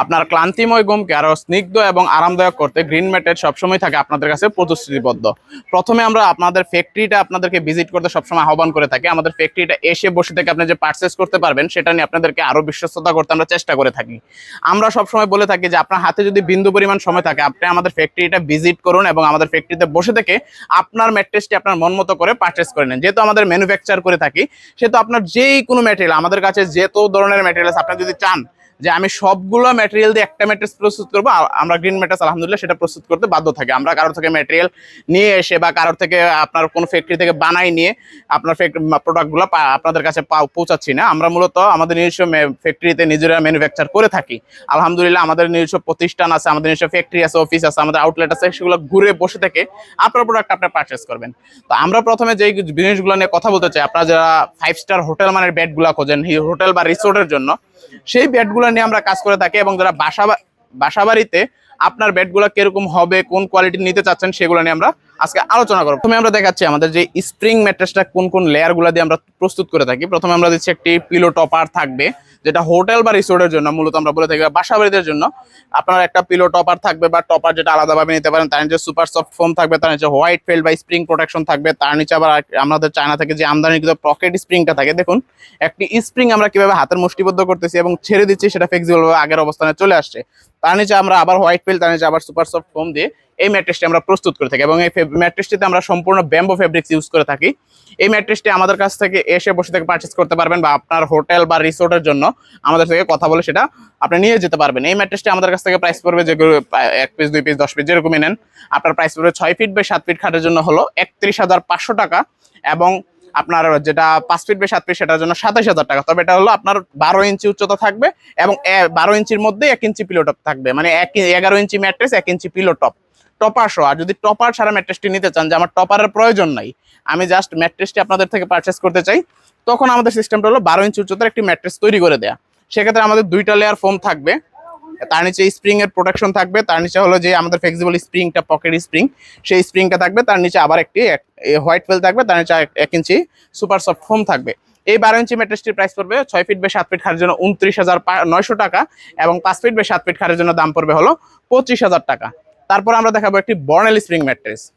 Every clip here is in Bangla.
আপনার ক্লান্তিময় ঘুমকে আরও স্নিগ্ধ এবং আরামদায়ক করতে গ্রিন ম্যাটেড সবসময় থাকে আপনাদের কাছে প্রতিশ্রুতিবদ্ধ। প্রথমে আমরা আপনাদের ফ্যাক্টরিটা আপনাদেরকে ভিজিট করতে সবসময় আহ্বান করে থাকি। আমাদের ফ্যাক্টরিটা এসে বসে থেকে আপনি যে পারচেস করতে পারবেন, সেটা নিয়ে আপনাদেরকে আরও বিশ্বস্ততা করতে আমরা চেষ্টা করে থাকি। আমরা সবসময় বলে থাকি যে আপনার হাতে যদি বিন্দু পরিমাণ সময় থাকে, আপনি আমাদের ফ্যাক্টরিটা ভিজিট করুন এবং আমাদের ফ্যাক্টরিতে বসে থেকে আপনার ম্যাট্রেসটি আপনার মন মতো করে পারচেস করে নেন। যেহেতু আমাদের ম্যানুফ্যাকচার করে থাকি, সেহেতু আপনার যেই কোনো ম্যাটেরিয়াল আমাদের কাছে যেত ধরনের ম্যাটেরিয়াল আপনি যদি চান যে আমি সবগুলো ম্যাটেরিয়াল দিয়ে একটা ম্যাট্রেস প্রস্তুত করব আমরা গ্রিন ম্যাট্রেস আলহামদুলিল্লাহ সেটা প্রস্তুত করতে বাধ্য থাকি। আমরা কারোর থেকে ম্যাটেরিয়াল নিয়ে এসে বা কারোর থেকে আপনার কোনো ফ্যাক্টরি থেকে বানাই নিয়ে আপনার প্রোডাক্টগুলো আপনাদের কাছে পৌঁছাচ্ছি না। আমরা মূলত আমাদের নিজস্ব ফ্যাক্টরিতে নিজেরা ম্যানুফ্যাকচার করে থাকি। আলহামদুলিল্লাহ আমাদের নিজস্ব প্রতিষ্ঠান আছে, আমাদের নিজস্ব ফ্যাক্টরি আছে অফিস আছে, আমাদের আউটলেট আছে, সেগুলো ঘুরে বসে থেকে আপনার প্রোডাক্ট আপনি পারচেস করবেন। তো আমরা প্রথমে যেই জিনিসগুলো নিয়ে কথা বলতে চাই, আপনারা যারা ফাইভ স্টার হোটেল মানের বেডগুলো খোঁজেন হোটেল বা রিসোর্টের জন্য সেই বেডগুলো নিয়ে আমরা কাজ করে থাকি এবং যারা বাসা বাসা বাড়িতে আপনার বেডগুলো কীরকম হবে, কোন কোয়ালিটি নিতে চাচ্ছেন সেগুলো নিয়ে আমরা আজকে আলোচনা করব। প্রথমে আমরা দেখাচ্ছি আমাদের যে স্প্রিং ম্যাট্রেসটা কোন কোন লেয়ার লেয়ারগুলো দিয়ে আমরা প্রস্তুত করে থাকি। প্রথমে আমরা দিচ্ছি একটি পিলো টপার থাকবে, যেটা হোটেল বা রিসোর্টের জন্য মূলত আমরা বলে থাকি বা বাসা বাড়িদের জন্য। আপনার একটা পিলো টপার থাকবে বা টপার যেটা আলাদাভাবে নিতে পারেন, তার নিচে সুপার সফট ফোম থাকবে, তার নিচে হোয়াইট ফেল বা স্প্রিং প্রোটেকশন থাকবে, তার নিচে আবার আমাদের চায়না থেকে যে আমদানিকৃত পকেট স্প্রিংটা থাকে, দেখুন, একটি স্প্রিং আমরা কীভাবে হাতের মুষ্টিবদ্ধ করতেছি এবং ছেড়ে দিচ্ছি সেটা ফ্লেক্সিবল ভাবে আগের অবস্থানে চলে আসছে। তার নিচে আমরা আবার হোয়াইট ফেল তার নিচে আবার সুপার সফট ফোম দিয়ে এই ম্যাট্রেসটি আমরা প্রস্তুত করে থাকি এবং এই ম্যাট্রেসটিতে আমরা সম্পূর্ণ ব্যাম্বো ফেব্রিক্স ইউজ করে থাকি। এই ম্যাট্রেসটি আমাদের কাছ থেকে এসে বসে থেকে পারচেস করতে পারবেন বা আপনার হোটেল বা রিসোর্টের জন্য আমাদের থেকে কথা বলে সেটা আপনি নিয়ে যেতে পারবেন। এই ম্যাট্রেসটি আমাদের কাছ থেকে প্রাইস পড়বে পা- এক পিস দুই পিস দশ পিস যেরকমই নেন, আপনার প্রাইস পড়বে ছয় ফিট বাই সাত ফিট খাটের জন্য হলো একত্রিশ হাজার পাঁচশো টাকা এবং আপনার যেটা পাঁচ ফিট বাই সাত ফিট সেটার জন্য সাতাশ হাজার টাকা। তবে এটা হলো আপনার বারো ইঞ্চি উচ্চতা থাকবে এবং বারো ইঞ্চির মধ্যে এক ইঞ্চি পিলো টপ থাকবে। মানে এক এগারো ইঞ্চি ম্যাট্রেস এক ইঞ্চি পিলো টপ টপার সহ, আর যদি টপার ছাড়া ম্যাট্রেসটি নিতে চান, যে আমার টপারের প্রয়োজন নাই, আমি জাস্ট ম্যাট্রেসটি আপনাদের থেকে পারচেস করতে চাই, তখন আমাদের সিস্টেমটা হলো বারো ইঞ্চি উচ্চতার একটি ম্যাট্রেস তৈরি করে দেয়া। সেক্ষেত্রে আমাদের দুইটা লেয়ার ফোম থাকবে। তার নিচে স্প্রিং এর প্রোটেকশন থাকবে, তার নিচে হলো যে আমাদের ফ্লেক্সিবল স্প্রিংটা পকেট স্প্রিং সেই স্প্রিংটা থাকবে, তার নিচে আবার একটি হোয়াইট ফেল থাকবে, তার নিচে এক- ইঞ্চি সুপার সফট ফোম থাকবে। এই বারো ইঞ্চি ম্যাট্রেসটির প্রাইস পড়বে ছয় ফিট বাই সাত ফিট খারের জন্য উনত্রিশ হাজার নয়শো টাকা এবং পাঁচ ফিট বাই সাত ফিট খারের জন্য দাম পড়বে হলো পঁচিশ হাজার টাকা। তারপর আমরা দেখাবো একটি বর্নেল স্প্রিং ম্যাট্রেস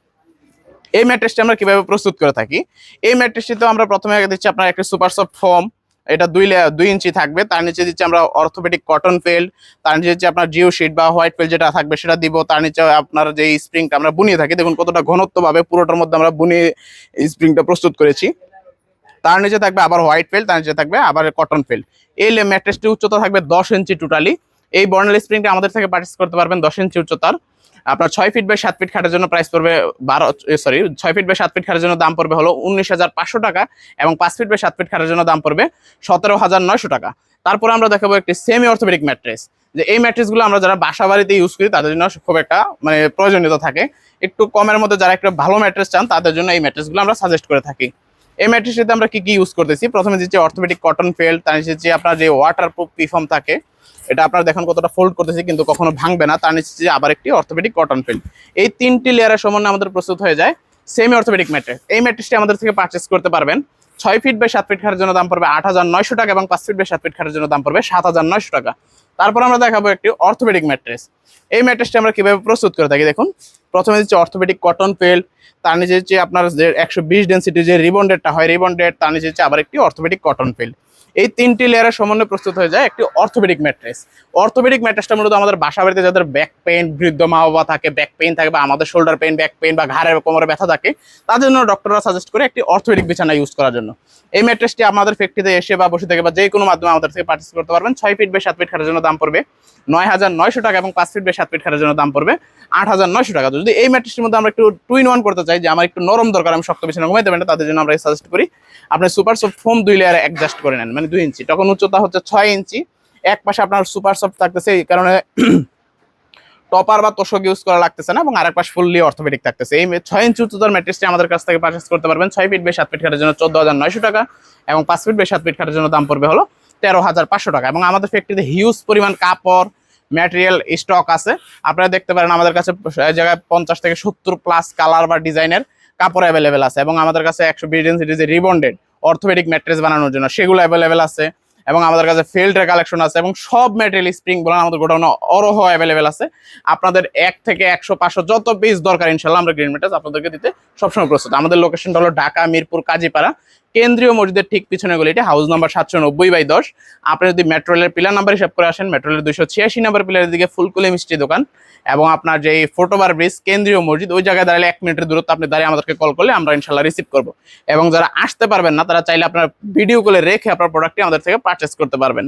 এই ম্যাট্রেসটি আমরা কীভাবে প্রস্তুত করে থাকি? এই ম্যাট্রেসটিতে আমরা প্রথমে দিচ্ছি আপনার একটি সুপার সফট ফোম এটা দুই দুই ইঞ্চি থাকবে। তার নিচে দিচ্ছি আমরা অর্থোপেডিক কটন ফেল্ড তার নিচে হচ্ছে আপনার জিও শিট বা হোয়াইট ফেল্ড যেটা থাকবে সেটা দিব। তার নিচে আপনার যে স্প্রিংটা আমরা বুনিয়ে থাকি, দেখুন কতটা ঘনত্বভাবে পুরোটার মধ্যে আমরা বুনিয়ে স্প্রিংটা প্রস্তুত করেছি। তার নিচে থাকবে আবার হোয়াইট ফেল্ড তার নিচে থাকবে আবার কটন ফেল্ড এই ম্যাট্রেসটি উচ্চতা থাকবে দশ ইঞ্চি টোটালি এই বর্নাল স্প্রিংটা আমাদের থেকে পার্চেস করতে পারবেন দশ ইঞ্চি উচ্চতার। আপনার ছয় ফিট বাই সাত ফিট খাটের জন্য প্রাইস পড়বে বারো সরি ছয় ফিট বাই সাত ফিট খাটের জন্য দাম পড়বে হলো উনিশ হাজার পাঁচশো টাকা এবং পাঁচ ফিট বাই সাত ফিট খাটের জন্য দাম পড়বে সতেরো হাজার নয়শো টাকা। তারপরে আমরা দেখাবো একটি সেমি অর্থোপেডিক ম্যাট্রেস যে এই ম্যাট্রেসগুলো আমরা যারা বাসা বাড়িতে ইউজ করি, তাদের জন্য খুব একটা মানে প্রয়োজনীয়তা থাকে। একটু কমের মধ্যে যারা একটু ভালো ম্যাট্রেস চান, তাদের জন্য এই ম্যাট্রেসগুলো আমরা সাজেস্ট করে থাকি। এই ম্যাট্রিক্সটিতে আমরা কি কি ইউজ করতেছি? প্রথমে দিচ্ছি অর্থোপেডিক কটন ফেল্ড তার নিচে যে আপনার যে ওয়াটার প্রুফ পিফর্ম থাকে, এটা আপনার দেখুন কতটা ফোল্ড করতেছি, কিন্তু কখনো ভাঙবে না। তার নিচে যে আবার একটি অর্থোপেডিক কটন ফিল্ড এই তিনটি লেয়ারের সমন্বয়ে আমাদের প্রস্তুত হয়ে যায় সেমি অর্থোপেডিক ম্যাট্রিক্স। এই ম্যাট্রিক্সটি আমাদের থেকে পারচেস করতে পারবেন। ছয় ফিট বাই সাত ফিট খাটের জন্য দাম পড়বে আট হাজার নয়শো টাকা এবং পাঁচ ফিট বাই সাত ফিট খাটের জন্য দাম পড়বে সাত হাজার নয়শো টাকা। তারপর আমরা দেখাবো একটি অর্থোপেডিক ম্যাট্রেস এই ম্যাট্রেসটি আমরা কীভাবে প্রস্তুত করে থাকি দেখুন। প্রথমে দিচ্ছে অর্থোপেডিক কটন ফেল্ড তার নিচে হচ্ছে আপনার যে একশো বিশ ডেন্সিটি যে রিবন্ডেডটা হয় রিবন্ডেড তার নিচে হচ্ছে আবার একটি অর্থোপেডিক কটন ফিল্ড এই তিনটি লেয়ারের সমন্বয়ে প্রস্তুত হয়ে যায় একটি অর্থোপেডিক ম্যাট্রেস অর্থোপেডিক ম্যাট্রেসটা মূলত আমাদের বাসা বাড়িতে যাদের ব্যাক পেইন বৃদ্ধ মা বাবা থাকে ব্যাক পেইন থাকে বা আমাদের শোল্ডার পেইন ব্যাক পেইন বা ঘাড়ের কোমরে ব্যথা থাকে, তাদের জন্য ডক্টররা সাজেস্ট করে একটি অর্থোপেডিক বিছানা ইউজ করার জন্য। এই ম্যাট্রেসটি আমাদের ফ্যাক্টরিতে এসে বা বসে থেকে বা যে কোনো মাধ্যমে আমাদের থেকে পার্চেস করতে পারবেন। ছয় ফিট বাই সাত ফিট খাটের জন্য দাম পড়বে। নয় হাজার নয়শো টাকা এবং পাঁচ ফিট বাই সাত ফিট খাটের জন্য দাম পড়বে। আট হাজার নয়শো টাকা। যদি এই ম্যাট্রেসটির মধ্যে আমরা একটু টু ইন ওয়ান করতে চাই, যে আমার একটু নরম দরকার, আমি শক্ত বিছানা ঘুমাইতে পারি তাদের জন্য আমরা সাজেস্ট করি। আপনি সুপার সফট ফোম দুই লেয়ারে অ্যাডজাস্ট করে নেন। মানে দুই ইঞ্চি। তখন উচ্চতা হচ্ছে ছয় ইঞ্চি। এক পাশে আপনার সুপার সফট থাকতেছে, এই কারণে টপার বা তোষক ইউজ করা লাগতেছে না এবং আরেক পাশ ফুললি অর্থোপেডিক থাকতেছে। এই ছয় ইঞ্চি উচ্চতার ম্যাট্রেসটি আমাদের কাছ থেকে পারচেস করতে পারবেন। ছয় ফিট বাই সাত ফিট খাটের জন্য চোদ্দ হাজার নয়শো টাকা এবং পাঁচ ফিট বাই সাত ফিট খাটের জন্য দাম পড়বে হলো তেরো হাজার পাঁচশো টাকা। এবং আমাদের ফ্যাক্টরিতে হিউজ পরিমাণ কাপড় ম্যাটেরিয়াল স্টক আছে। আপনারা দেখতে পারেন আমাদের কাছে জায়গায় পঞ্চাশ থেকে সত্তর প্লাস কালার বা ডিজাইনের কাপড় অ্যাভেলেবেল আছে এবং আমাদের কাছে একশো বিশ যে রিবন্ডেড অর্থোপেডিক ম্যাট্রেস বানানোর জন্য। সেগুলো অ্যাভেলেবেল আছে এবং আমাদের কাছে ফিল্ডের কালেকশন আছে এবং সব ম্যাটেরিয়াল স্প্রিং বলেন আমাদের গোডাউনে অরহ অ্যাভেলেবেল আছে। আপনাদের এক থেকে একশো পাঁচশো যত পিস দরকার, ইনশাল্লাহ আমরা গ্রিন মেটার্স আপনাদেরকে দিতে সবসময় প্রস্তুত। আমাদের লোকেশনটা হলো ঢাকা, মিরপুর, কাজীপাড়া। কেন্দ্রীয় মসজিদের ঠিক পিছনে গলিটি হাউস নাম্বার সাতশো নব্বই বাই দশ। আপনি যদি মেট্রো রেলের পিলার নাম্বার হিসাব করে আসেন মেট্রোলের দুশো ছিয়াশি নাম্বার পিলারের দিকে ফুলকুলি মিষ্টি দোকান এবং আপনার যে ফোটোবার ব্রিজ কেন্দ্রীয় মসজিদ, ওই জায়গায় দাঁড়ালে এক মিনিটের দূরত্ব আপনি দাঁড়িয়ে আমাদেরকে কল করলে আমরা ইনশাল্লাহ রিসিভ করব। এবং যারা আসতে পারবেন না, তারা চাইলে আপনার ভিডিও কলে রেখে আপনার প্রোডাক্টটি আমাদের থেকে পারচেস করতে পারবেন।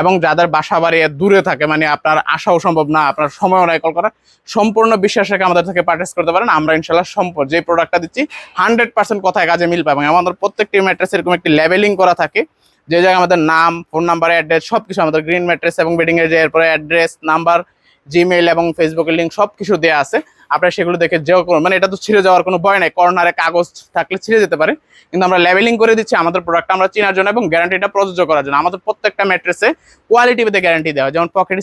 এবং যাদের বাসা বাড়ি দূরে থাকে মানে আপনার আসাও সম্ভব না, আপনার সময়ও নাই কল করা সম্পূর্ণ বিশ্বাস রেখে আমাদের থেকে পারচেস করতে পারেন। আমরা ইনশাল্লাহ সম্পূর্ণ যে প্রোডাক্টটা দিচ্ছি হান্ড্রেড পার্সেন্ট কথায় কাজে মিল পাবেন আমাদের প্রত্যেকটি ম্যাট্রেস এরকম একটি লেভেলিং করা থাকে। যে জায়গায় আমাদের নাম ফোন নাম্বার অ্যাড্রেস সব কিছু আমাদের গ্রিন ম্যাট্রেস এবং বেডিং এর যে এরপরে অ্যাড্রেস নাম্বার জিমেইল এবং ফেসবুকের লিঙ্ক সব কিছু দেওয়া আছে। আপনারা সেগুলো দেখে যে মানে এটা তো ছিঁড়ে যাওয়ার কোনো ভয় নাই। কর্নারে কাগজ থাকলে ছিঁড়ে যেতে পারে। কিন্তু আমরা লেভেলিং করে দিচ্ছি আমাদের প্রোডাক্ট আমরা চেনার জন্য এবং গ্যারান্টিটা প্রযোজ্য করার জন্য। আমাদের প্রত্যেকটা ম্যাট্রেসে কোয়ালিটি পেতে গ্যারান্টি দেওয়া যেমন পকেট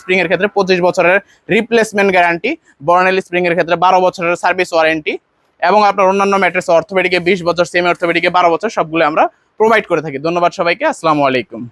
স্প্রিং এর ক্ষেত্রে পঁচিশ বছরের রিপ্লেসমেন্ট গ্যারান্টি বর্নেল স্প্রিং এর ক্ষেত্রে বারো বছরের সার্ভিস ওয়ারেন্টি এবং আপনার অন্যান্য ম্যাট্রেস অর্থোপেডিকে বিশ বছর সেমি অর্থোপেডিকে বারো বছর, সবগুলো আমরা প্রোভাইড করে থাকি। ধন্যবাদ সবাইকে, আসসালামু আলাইকুম।